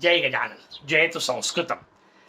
जय गजानन। जय तू संस्कृतम।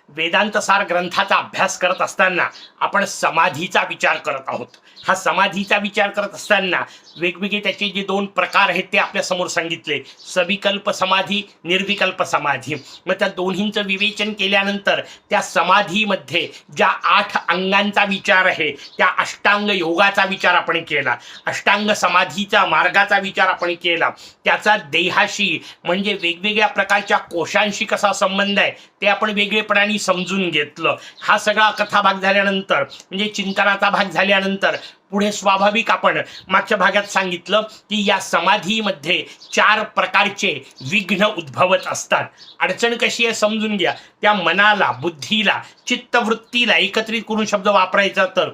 वेदांतसार ग्रंथाचा अभ्यास करत असताना आपण समाधीचा विचार करत आहोत. हा समाधीचा विचार करत असताना वेगवेगळे त्याचे जे दोन प्रकार आहेत ते आपल्यासमोर सांगितले. सविकल्प समाधी निर्विकल्प समाधी. मग त्या दोन्हींचं विवेचन केल्यानंतर त्या समाधीमध्ये ज्या आठ अंगांचा विचार आहे त्या अष्टांग योगाचा विचार आपण केला. अष्टांग समाधीचा मार्गाचा विचार आपण केला. त्याचा देहाशी म्हणजे वेगवेगळ्या प्रकारच्या कोशांशी कसा संबंध आहे ते आपण वेगळेपणाने समजून घेतलं. हा सगळा कथा भाग झाल्यानंतर म्हणजे चिंतनाचा भाग झाल्यानंतर पुढे स्वाभाविक आपण मागच्या भागात सांगितलं की या समाधीमध्ये चार प्रकारचे विघ्न उद्भवत असतात. अडचण कशी आहे समजून घ्या. त्या मनाला बुद्धीला चित्तवृत्तीला एकत्रित करून शब्द वापरायचा तर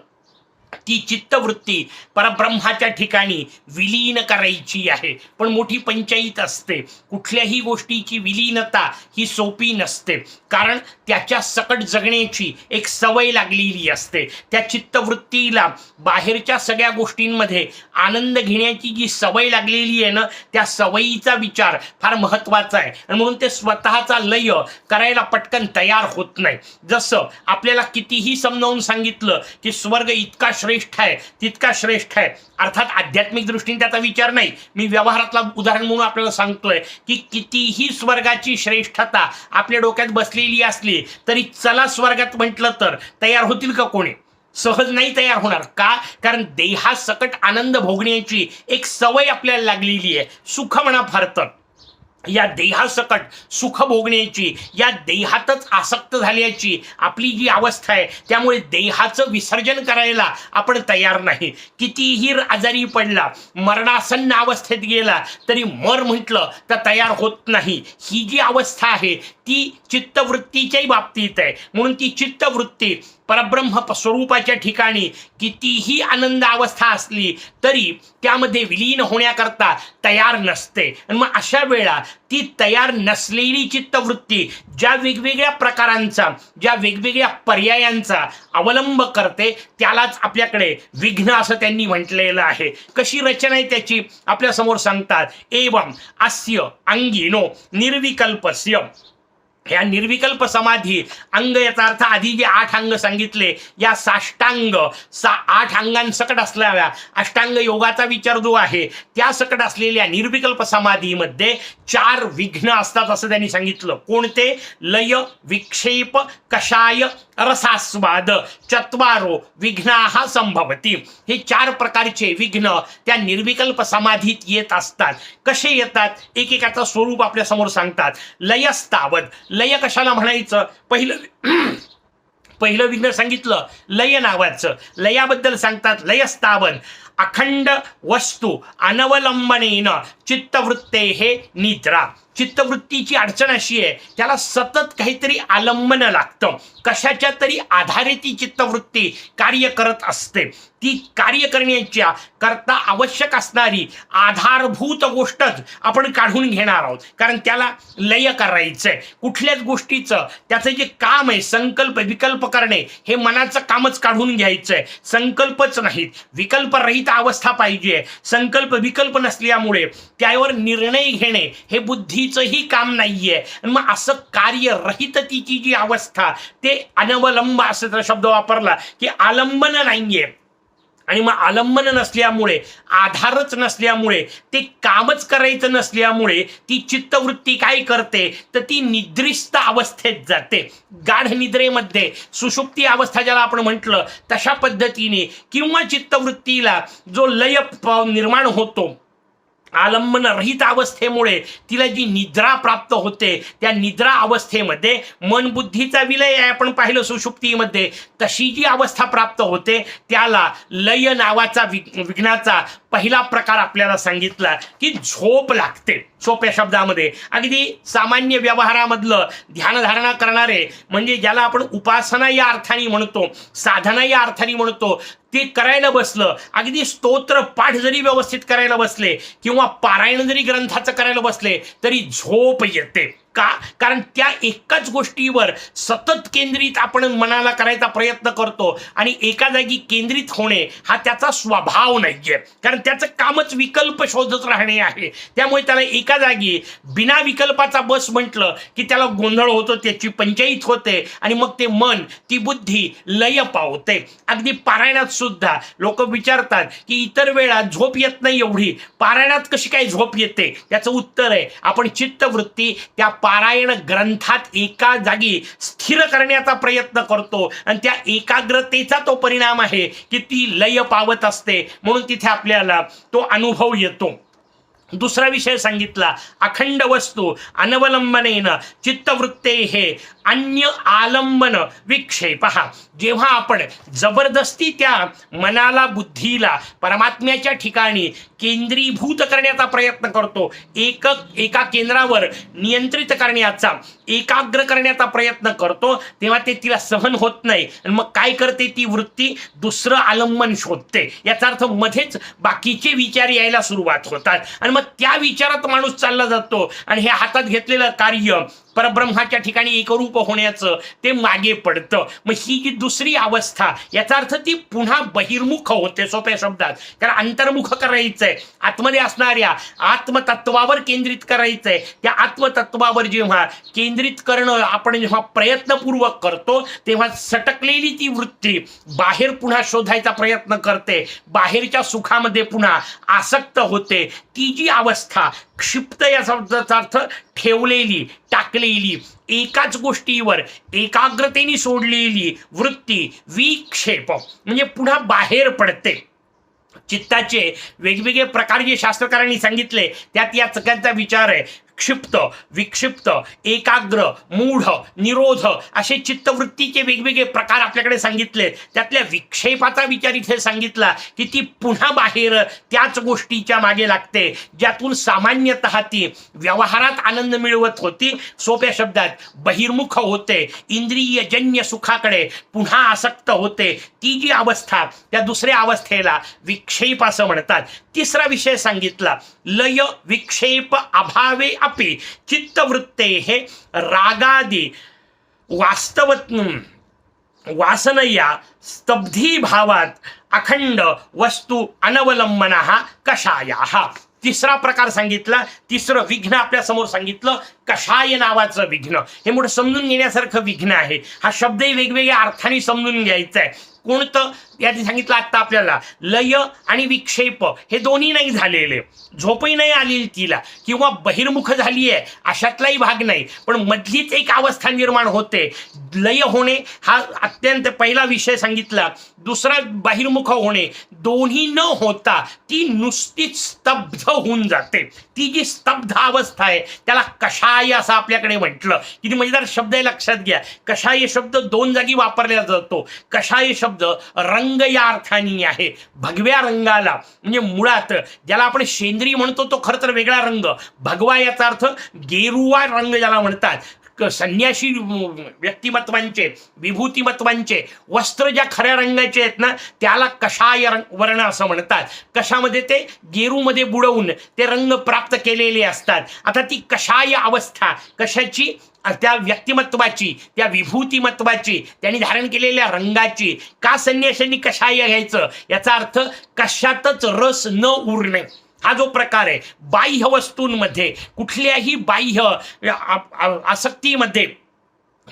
ती चित्तवृत्ती परब्रह्माच्या ठिकाणी विलीन करायची आहे. पण मोठी पंचायत असते. कुठल्याही गोष्टीची विलीनता ही सोपी नसते. कारण त्याच्या सकट जगण्याची एक सवय लागलेली असते. त्या चित्तवृत्तीला बाहेरच्या सगळ्या गोष्टींमध्ये आनंद घेण्याची जी सवय लागलेली आहे ना त्या सवयीचा विचार फार महत्त्वाचा आहे. आणि म्हणून ते स्वतःचा लय करायला पटकन तयार होत नाही. जसं आपल्याला कितीही समजावून सांगितलं की स्वर्ग इतका श्रेष्ठ आहे तितका श्रेष्ठ आहे. अर्थात आध्यात्मिक दृष्टीने त्याचा विचार नाही. मी व्यवहारातला उदाहरण म्हणून आपल्याला सांगतोय की कितीही स्वर्गाची श्रेष्ठता आपल्या डोक्यात बसलेली असली तरी चला स्वर्गात म्हटलं तर तयार होतील का कोणी? सहज नाही तयार होणार. का? कारण देहासकट आनंद भोगण्याची एक सवय आपल्याला लागलेली आहे. सुख म्हणा फार तर. या देहासकट सुख भोगण्याची या देहातच आसक्त झाल्याची आपली जी अवस्था आहे त्यामुळे देहाचं विसर्जन करायला आपण तयार नाही. कितीही आजारी पडला मरणासन्न अवस्थेत गेला तरी मर म्हटलं तर तयार होत नाही. ही जी अवस्था आहे ती चित्तवृत्तीच्याही बाबतीत आहे. म्हणून ती चित्तवृत्ती परब्रह्म स्वरूपाच्या ठिकाणी कितीही आनंद अवस्था असली तरी त्यामध्ये विलीन होण्याकरता तयार नसते. आणि मग अशा वेळा ती तयार नसलेली चित्तवृत्ती ज्या वेगवेगळ्या प्रकारांचा ज्या वेगवेगळ्या पर्यायांचा अवलंब करते त्यालाच आपल्याकडे विघ्न असं त्यांनी म्हटलेलं आहे. कशी रचना आहे त्याची? आपल्यासमोर सांगतात एवम अस्य अंगिनो निर्विकल्पस्य ह्या निर्विकल्प समाधी अंग याचा अर्थ आधी जे आठ अंग सांगितले या साष्टांग सा आठ अंगांसकट असलेल्या अष्टांग योगाचा विचार जो आहे त्या सकट असलेल्या निर्विकल्प समाधीमध्ये चार विघ्न असतात असं त्यांनी सांगितलं. कोणते? लय विक्षेप कषाय रसास्वाद चत्वारो विघ्ना हा संभवती. हे चार प्रकारचे विघ्न त्या निर्विकल्प समाधीत येत असतात. कसे येतात? एकेकाचं स्वरूप आपल्यासमोर सांगतात. लयस्तावद लय कशाला म्हणायचं? पहिलं पहिलं विघ्न सांगितलं लय नावाचं. लयाबद्दल सांगतात लयस्तावन. अखंड वस्तू अनवलंबनेनं चित्तवृत्ते हे निद्रा. चित्तवृत्तीची अडचण अशी आहे त्याला सतत काहीतरी आलंबन लागतं. कशाच्या तरी आधारे ती चित्तवृत्ती कार्य करत असते. ती कार्य करण्याच्या करता आवश्यक असणारी आधारभूत गोष्टच आपण काढून घेणार आहोत. कारण त्याला लय करायचंय. कुठल्याच गोष्टीचं त्याचं जे काम आहे संकल्प विकल्प करणे हे मनाचं कामच काढून घ्यायचंय. संकल्पच नाहीत. विकल्परहित अवस्था पाहिजे. संकल्प विकल्प नसल्यामुळे त्यावर निर्णय घेणे हे बुद्धीचंही काम नाहीये. मग असं कार्यरहिततीची जी अवस्था ते अनवलंब असं शब्द वापरला की आलंबन नाहीये. आणि मग आलंबन नसल्यामुळे आधारच नसल्यामुळे ते कामच करायचं नसल्यामुळे ती चित्तवृत्ती काय करते? तर ती निद्रिस्त अवस्थेत जाते. गाढ निद्रेमध्ये सुषुप्ती अवस्था ज्याला आपण म्हटलं तशा पद्धतीने किंवा चित्तवृत्तीला जो लय निर्माण होतो आलंबन रहित अवस्थेमुळे तिला जी निद्रा प्राप्त होते त्या निद्रा अवस्थेमध्ये मन बुद्धीचा विलय आहे. आपण पाहिलं सुषुप्तीमध्ये तशी जी अवस्था प्राप्त होते त्याला लय नावाचा विघ्नाचा पहिला प्रकार आपल्याला सांगितला की झोप लागते. सोप्या शब्दामध्ये. अगदी सामान्य व्यवहारामधलं ध्यानधारणा करणारे म्हणजे ज्याला आपण उपासना या अर्थाने म्हणतो साधना या अर्थाने म्हणतो ते करायला बसलं. अगदी स्तोत्र पाठ जरी व्यवस्थित करायला बसले किंवा पारायण जरी ग्रंथाचं करायला बसले तरी झोप येते. का? कारण त्या एकाच गोष्टीवर सतत केंद्रित आपण मनाला करायचा प्रयत्न करतो आणि एका जागी केंद्रित होणे हा त्याचा स्वभाव नाहीये. कारण त्याचं कामच विकल्प शोधत राहणे आहे. त्यामुळे त्याला एका जागी बिना विकल्पाचा बस म्हटलं की त्याला गोंधळ होतो त्याची पंचायत होते आणि मग ते मन ती बुद्धी लय पावते. अगदी पारायणात सुद्धा लोक विचारतात की इतर वेळा झोप येत नाही एवढी. पारायणात कशी काय झोप येते? त्याचं उत्तर आहे आपण चित्तवृत्ती त्या पारायण ग्रंथात एका जागी स्थिर करण्याचा प्रयत्न करतो. आणि त्या एकाग्रतेचा तो परिणाम आहे की ती लय पावत असते. म्हणून तिथे आपल्याला तो अनुभव येतो. दुसरा विषय सांगितला अखंड वस्तू अनवलंबनेन चित्तवृत्ते हे अन्य आलंबन विक्षेप. हा जेव्हा आपण जबरदस्ती त्या मनाला बुद्धीला परमात्म्याच्या ठिकाणी केंद्रीभूत करण्याचा प्रयत्न करतो एक एका केंद्रावर नियंत्रित करण्याचा एकाग्र करण्याचा प्रयत्न करतो तेव्हा ते तिला सहन होत नाही. आणि मग काय करते ती वृत्ती? दुसरं आलंबन शोधते. याचा अर्थ मध्येच बाकीचे विचार यायला सुरुवात होतात. आणि मग त्या विचारात माणूस चालला जातो आणि हे हातात घेतलेलं कार्य परब्रह्माच्या ठिकाणी एकरूप होण्याचं ते मागे पडतं. मग ही जी दुसरी अवस्था याचा अर्थ ती पुन्हा बहिर्मुख होते सोप्या शब्दात. कारण अंतर्मुख करायचंय. आतमध्ये असणाऱ्या आत्मतत्वावर केंद्रित करायचंय. त्या आत्मतत्वावर जेव्हा केंद्रित करणं आपण जेव्हा प्रयत्नपूर्वक करतो तेव्हा सटकलेली ती वृत्ती बाहेर पुन्हा शोधायचा प्रयत्न करते. बाहेरच्या सुखामध्ये पुन्हा आसक्त होते. ती जी अवस्था क्षिप्त या शब्दाचा अर्थ ठेवलेली टाकलेली. एकाच गोष्टीवर एकाग्रतेने सोडलेली वृत्ती विक्षेप म्हणजे पुन्हा बाहेर पडते. चित्ताचे वेगवेगळे प्रकार जे शास्त्रकारांनी सांगितले त्यात या सगळ्यांचा विचार आहे. क्षिप्त विक्षिप्त एकाग्र मूढ निरोध असे चित्तवृत्तीचे वेगवेगळे प्रकार आपल्याकडे सांगितले. त्यातल्या विक्षेपाचा विचार इथे सांगितला की ती पुन्हा बाहेर त्याच गोष्टीच्या मागे लागते ज्यातून सामान्यतः ती व्यवहारात आनंद मिळवत होती. सोप्या शब्दात बहिर्मुख होते इंद्रियजन्य सुखाकडे पुन्हा आसक्त होते. ती जी अवस्था त्या दुसऱ्या अवस्थेला विक्षेप असं म्हणतात. तिसरा विषय सांगितला लय विक्षेप अभावे तथापि चित्तवृत्ते हे रागादी वास्तव वासनया स्तब्धी भावात अखंड वस्तू अनवलंबना कषाया. तिसरा प्रकार सांगितला तिसरं विघ्न आपल्यासमोर सांगितलं कषाय नावाचं विघ्न. हे मोठं समजून घेण्यासारखं विघ्न आहे. हा शब्दही वेगवेगळ्या अर्थाने समजून घ्यायचा आहे कोणतं याने सांगितलं आत्ता आपल्याला. लय आणि विक्षेप हे दोन्ही नाही झालेले. झोपही नाही आलेली तिला. किंवा बहिर्मुख झाली आहे अशातलाही भाग नाही. पण मधलीच एक अवस्था निर्माण होते. लय होणे हा अत्यंत पहिला विषय सांगितला. दुसरा बहिर्मुख होणे. दोन्ही न होता ती नुसतीच स्तब्ध होऊन जाते. ती जी स्तब्ध अवस्था आहे त्याला कषाय असं आपल्याकडे म्हटलं. किती मजेदार शब्द आहे लक्षात घ्या. कषाय शब्द दोन जागी वापरला जातो. कषाय शब्द रंग रंग या अर्थाने आहे. भगव्या रंगाला. म्हणजे मुळात ज्याला आपण शेंद्री म्हणतो तो खरं तर वेगळा रंग. भगवा याचा अर्थ गेरुवा रंग ज्याला म्हणतात. संन्यासी व्यक्तिमत्वांचे विभूतिमत्वांचे वस्त्र ज्या खऱ्या रंगाचे आहेत ना त्याला कषाय रंग वर्ण असं म्हणतात. कशामध्ये ते? गेरूमध्ये बुडवून ते रंग प्राप्त केलेले असतात. आता ती कषाय अवस्था कशाची? त्या व्यक्तिमत्वाची त्या विभूतिमत्वाची त्यांनी धारण केलेल्या रंगाची का संन्याशांनी कषाय घ्यायचं? याचा अर्थ कशातच रस न उरणे. हा जो प्रकार आहे बाह्य वस्तूंमध्ये कुठल्याही बाह्य आसक्तीमध्ये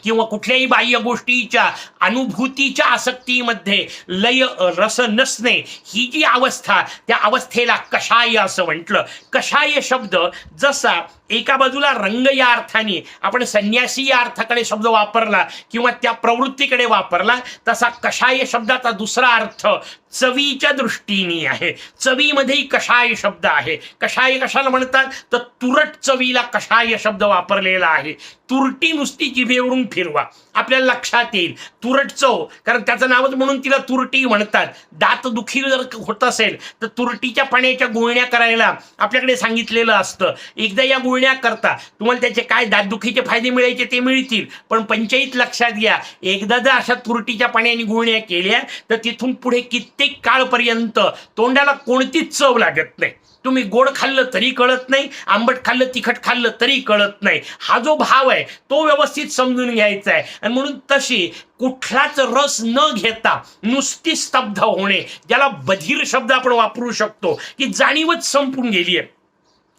किंवा कुठल्याही बाह्य गोष्टीच्या अनुभूतीच्या आसक्तीमध्ये लय रस नसणे ही जी अवस्था त्या अवस्थेला कषाय असं म्हटलं. कषाय शब्द जसा एका बाजूला रंग या अर्थाने आपण संन्यासी या अर्थाकडे शब्द वापरला किंवा त्या प्रवृत्तीकडे वापरला तसा कषाय शब्दाचा दुसरा अर्थ चवीच्या दृष्टीने आहे. चवीमध्येही कषाय शब्द आहे. कषाय कशाला म्हणतात? तर तुरट चवीला कषाय शब्द वापरलेला आहे. तुरटी नुसती जिभेवरून फिरवा. आपल्याला लक्षात येईल. तुरट चव कारण त्याचं नावच म्हणून तिला तुरटी म्हणतात. दात दुखी जर होत असेल तर तुरटीच्या पाण्याच्या गुळण्या करायला आपल्याकडे सांगितलेलं असतं. एकदा या गुळ गुळण्या करता तुम्हाला त्याचे काय दातदुखीचे फायदे मिळायचे ते मिळतील. पण पंचायत लक्षात घ्या एकदा जर अशा तुरटीच्या पाण्याने गुळण्या केल्या तर तिथून पुढे कित्येक काळपर्यंत तोंडाला कोणतीच चव लागत नाही. तुम्ही गोड खाल्लं तरी कळत नाही आंबट खाल्लं तिखट खाल्लं तरी कळत नाही. हा जो भाव आहे तो व्यवस्थित समजून घ्यायचा आहे. आणि म्हणून तशी कुठलाच रस न घेता नुसती स्तब्ध होणे ज्याला बधीर शब्द आपण वापरू शकतो की जाणीवच संपून गेली आहे.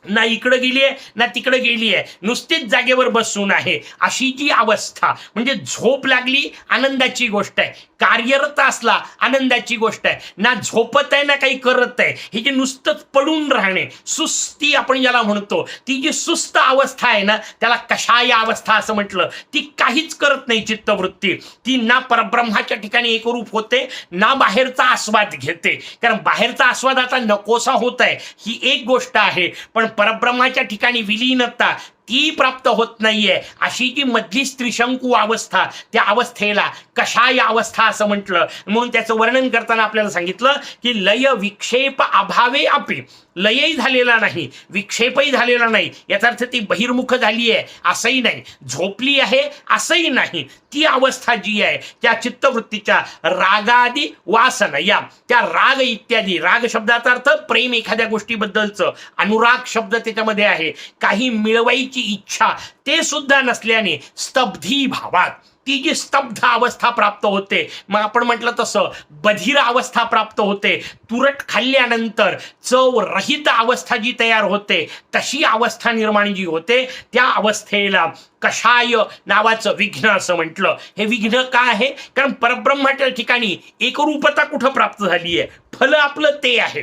ना इकडं गेली आहे ना तिकडं गेली आहे नुसतीच जागेवर बसून आहे. अशी जी अवस्था म्हणजे झोप लागली आनंदाची गोष्ट आहे. कार्यरत असला आनंदाची गोष्ट आहे. ना झोपत आहे ना काही करत आहे. हे जे नुसतंच पडून राहणे सुस्ती आपण ज्याला म्हणतो ती जी सुस्त अवस्था आहे ना त्याला कशाय अवस्था असं म्हटलं. ती काहीच करत नाही चित्तवृत्ती. ती ना परब्रह्माच्या ठिकाणी एकरूप होते ना बाहेरचा आस्वाद घेते. कारण बाहेरचा आस्वाद आता नकोसा होत आहे. ही एक गोष्ट आहे. पण परब्रह्माच्या ठिकाणी विलीनता ती प्राप्त होत नाहीये. अशी जी मधली त्रिशंकू अवस्था त्या अवस्थेला कशाय अवस्था असं म्हटलं? म्हणून त्याचं वर्णन करताना आपल्याला सांगितलं की लय विक्षेप अभावे अपि. लयही झालेला नाही विक्षेपही झालेला नाही. याचा अर्थ ती बहिर्मुख झाली आहे असंही नाही. झोपली आहे असंही नाही. ती अवस्था जी आहे त्या चित्तवृत्तीच्या रागादी वासना या त्या राग इत्यादी. राग शब्दाचा अर्थ प्रेम एखाद्या गोष्टीबद्दलचं. अनुराग शब्द त्याच्यामध्ये आहे. काही मिळवायची इच्छा ते सुद्धा नसल्याने स्तब्धी भावात. ती जी स्तब्ध अवस्था प्राप्त होते मग आपण म्हटलं तसं बधिर अवस्था प्राप्त होते. तुरट खाल्ल्यानंतर चव रहित अवस्था जी तयार होते तशी अवस्था निर्माण जी होते त्या अवस्थेला कषाय नावाचं विघ्न असं म्हटलं. हे विघ्न काय आहे? कारण परब्रह्माच्या ठिकाणी एकरूपता कुठं प्राप्त झाली आहे फल आपलं ते आहे.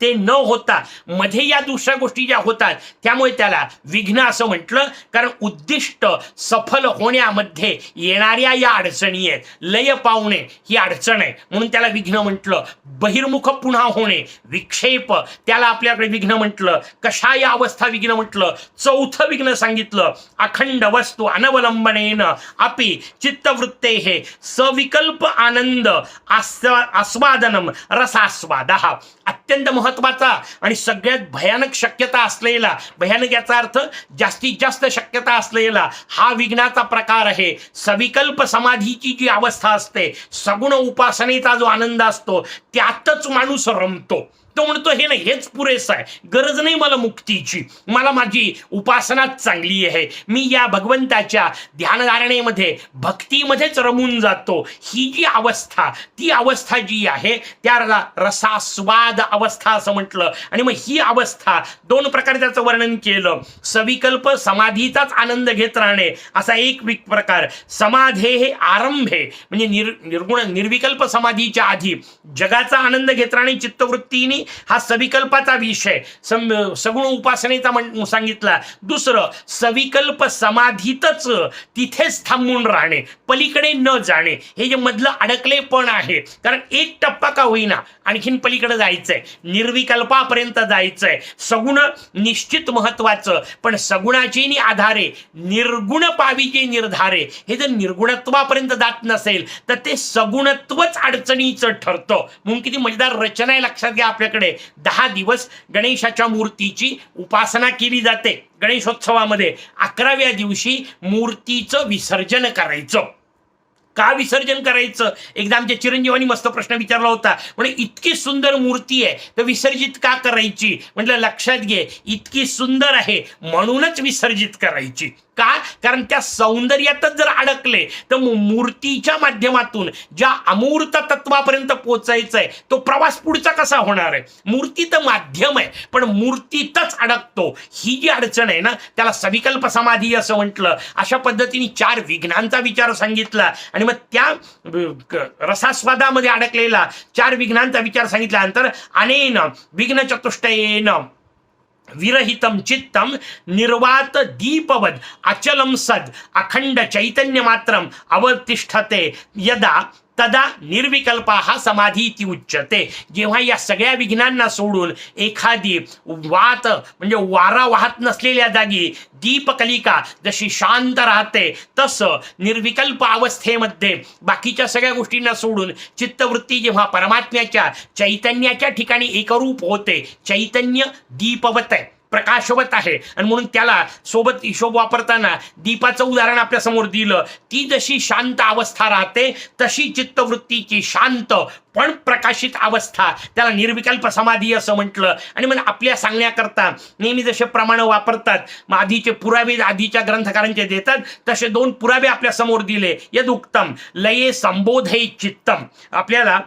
ते न होता मध्ये या दुसऱ्या गोष्टी ज्या होतात त्यामुळे त्याला विघ्न असं म्हटलं. कारण उद्दिष्ट सफल होण्यामध्ये येणाऱ्या या अडचणी आहेत. लय पावणे ही अडचण आहे. म्हणून त्याला विघ्न म्हटलं. बहिर्मुख पुन्हा होणे विक्षेप त्याला आपल्याकडे विघ्न म्हटलं. कशा या अवस्था विघ्न म्हटलं? चौथं विघ्न सांगितलं. अखंड वस्तू अनवलंबनेन अपि चित्तवृत्ते हे सविकल्प आनंद आस्वादनम रसास्वाद. हा अत्यंत महत्त्वाचा आणि सगळ्यात भयानक शक्यता असलेला भयानक याचा अर्थ जास्तीत जास्त शक्यता असलेला हा विघ्नाचा प्रकार आहे. सविकल्प समाधीची जी अवस्था असते सगुण उपासनेचा जो आनंद असतो त्यातच माणूस रमतो. तो म्हणतो हे नाही हेच पुरेसं आहे. गरज नाही मला मुक्तीची. मला माझी उपासनाच चांगली आहे. मी या भगवंताच्या ध्यानधारणेमध्ये भक्तीमध्येच रमून जातो. ही जी अवस्था ती अवस्था जी आहे त्याला रसास्वाद अवस्था असं म्हटलं. आणि मग ही अवस्था दोन प्रकारे त्याचं वर्णन केलं. सविकल्प समाधीचाच आनंद घेत राहणे असा एक विक प्रकार. समाधे हे आरंभे म्हणजे निर निर्गुण निर्विकल्प समाधीच्या आधी जगाचा आनंद घेत राहणे चित्तवृत्तीने हा सविकल्पाचा विषय. सम सगुण उपासनेचा म्हण सांगितला. दुसरं सविकल्प समाधीतच तिथेच थांबून राहणे पलीकडे न जाणे हे जे मधलं अडकलेपण आहे कारण एक टप्पा का होईना आणखीन पलीकडे जायचंय. निर्विकल्पापर्यंत जायचंय. सगुण निश्चित महत्वाचं पण सगुणाचे आधारे निर्गुण पावीचे निर्धारे हे जर निर्गुणत्वापर्यंत जात नसेल तर ते सगुणत्वच अडचणीचं ठरतं. म्हणून किती मजेदार रचना आहे लक्षात घ्या आपल्याकडे. दहा दिवस गणेशाच्या मूर्तीची उपासना केली जाते. गणेशोत्सवामध्ये अकराव्या दिवशी मूर्तीचं विसर्जन करायचं. का विसर्जन करायचं? एकदा आमच्या चिरंजीवानी मस्त प्रश्न विचारला होता. म्हणजे इतकी सुंदर मूर्ती आहे तर विसर्जित का करायची? म्हटलं लक्षात घे इतकी सुंदर आहे म्हणूनच विसर्जित करायची. का कारण त्या सौंदर्यातच जर अडकले तर मूर्तीच्या माध्यमातून ज्या अमूर्त तत्वापर्यंत पोचायचं आहे तो प्रवास पुढचा कसा होणार आहे? मूर्ती तर माध्यम आहे पण मूर्तीतच अडकतो. ही जी अडचण आहे ना त्याला सविकल्प समाधी असं म्हटलं. अशा पद्धतीने चार विघ्नांचा विचार सांगितला. आणि मग त्या रसास्वादामध्ये अडकलेला चार विघ्नांचा विचार सांगितल्यानंतर अनेन विघ्न चतुष्टयेन विरहितं चित्तं निर्वात दीपवद अचलम सद अखंड चैतन्य मात्रम अवतिष्ठते यदा तदा निर्विकल्पा हा समाधी ती उच्चते जेव्हा या सगळ्या विघ्नांना सोडून एखादी वात म्हणजे वारा वाहत नसलेल्या जागी दीपकलिका जशी शांत राहते तसं निर्विकल्प अवस्थेमध्ये बाकीच्या सगळ्या गोष्टींना सोडून चित्तवृत्ती जेव्हा परमात्म्याच्या चैतन्याच्या ठिकाणी एकरूप होते चैतन्य दीपवत आहे. प्रकाशवत आहे. आणि म्हणून त्याला सोबत हिशोब वापरताना दीपाचं उदाहरण आपल्यासमोर दिलं. ती जशी शांत अवस्था राहते तशी चित्तवृत्तीची शांत पण प्रकाशित अवस्था. त्याला निर्विकल्प समाधी असं म्हटलं. आणि मग आपल्या सांगण्याकरता नेहमी जसे प्रमाण वापरतात मग आधीचे पुरावे आधीच्या ग्रंथकारांचे देतात तसे दोन पुरावे आपल्यासमोर दिले. यद उत्तम लये संबोधे चित्तम. आपल्याला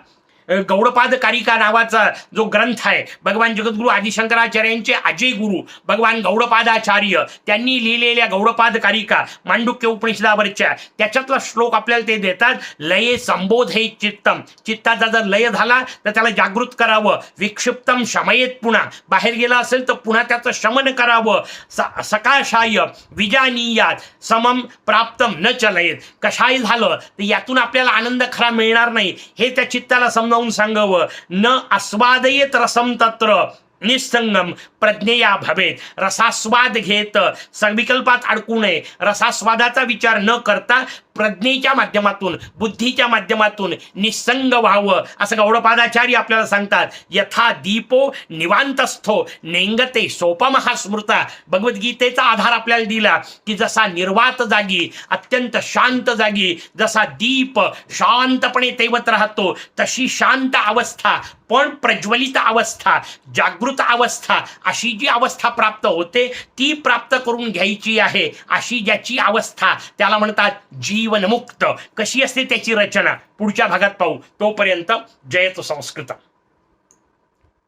गौडपाद कारिका नावाचा जो ग्रंथ आहे भगवान जगद्गुरु आदिशंकराचार्यांचे अजय गुरु भगवान गौडपादाचार्य त्यांनी लिहिलेल्या गौडपाद कारिका मांडुक्य उपनिषदावरच्या त्याच्यातला श्लोक आपल्याला ते देतात लये संबोध हे चित्तम. चित्ताचा जर लय झाला तर त्याला जागृत करावं. विक्षिप्तम शमयेत पुन्हा. बाहेर गेला असेल तर पुन्हा त्याचं शमन करावं. स- सकाशाय विजानीयात. समम प्राप्तम न चलयेत. कशाही झालं तर यातून आपल्याला आनंद खरा मिळणार नाही. हे त्या चित्ताला समजावून सांगावं. न आस्वादयेत रसम तत्र. निसंगम प्रज्ञेया भवेत. रसास्वाद घेत. संविकल्पात अडकू नये. रसास्वादाचा विचार न करता प्रज्ञेच्या माध्यमातून बुद्धीच्या माध्यमातून निसंग व्हावं असं गौडपादाचार्य आपल्याला सांगतात. यथा दीपो निवांतस्थो नेंगते सोपमहा स्मृता भगवद्गीतेचा आधार आपल्याला दिला की जसा निर्वात जागी अत्यंत शांत जागी जसा दीप शांतपणे तेवत राहतो तशी शांत अवस्था पण प्रज्वलित अवस्था जागृत अवस्था अशी जी अवस्था प्राप्त होते ती प्राप्त करून घ्यायची आहे अशी ज्याची अवस्था त्याला म्हणतात जीवनमुक्त. कशी असते त्याची रचना? पुढच्या भागात पाहू. तोपर्यंत जयत संस्कृत.